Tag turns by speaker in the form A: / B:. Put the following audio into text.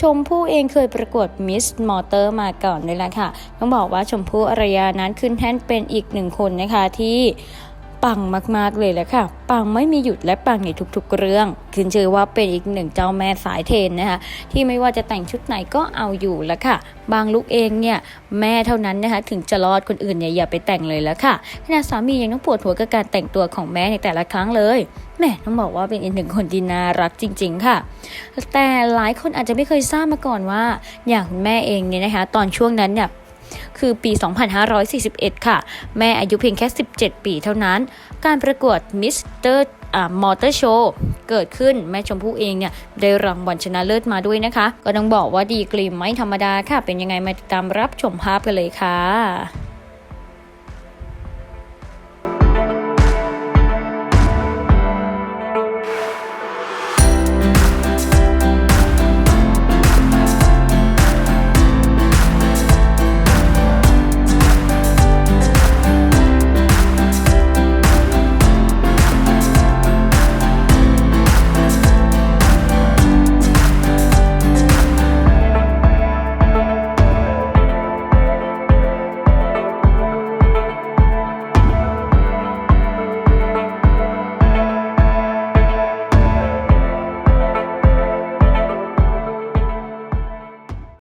A: ชมพู่เองเคยประกวดมิสมอเตอร์มาก่อนด้วยแหละค่ะ ต้องบอกว่าชมพู่อารยานั้นขึ้นแท่นเป็นอีกหนึ่งคนนะคะที่ ปังมากๆเลยแหละค่ะ ปังไม่มีหยุดและปังในทุกๆเรื่องขึ้นชื่อว่าเป็นอีกหนึ่งเจ้าแม่สายเทนนะคะที่ไม่ว่าจะแต่งชุดไหนก็เอาอยู่แล้วค่ะ บางลุกเองเนี่ยแม่เท่านั้นนะคะถึงจะรอดคนอื่นเนี่ยอย่าไปแต่งเลยแล้วค่ะขณะสามียังต้องปวดหัวกับการแต่งตัวของแม่ในแต่ละครั้งเลยแม่ต้องบอกว่าเป็นอีกหนึ่งคนที่น่ารักจริง ๆ ค่ะ แต่หลายคนอาจจะไม่เคยทราบมาก่อนว่า อย่างคุณแม่เองเนี่ยนะคะ ตอนช่วงนั้นเนี่ย คือปี 2541 ค่ะ แม่อายุเพียงแค่ 17 ปีเท่านั้น การประกวดมิสเตอร์มอเตอร์โชว์เกิดขึ้นแม่ชมพู่เองเนี่ยได้รางวัลชนะเลิศมาด้วยนะคะ ก็ต้องบอกว่าดีกรีไม่ธรรมดาค่ะ เป็นยังไงมาติดตามรับชมภาพกันเลยค่ะ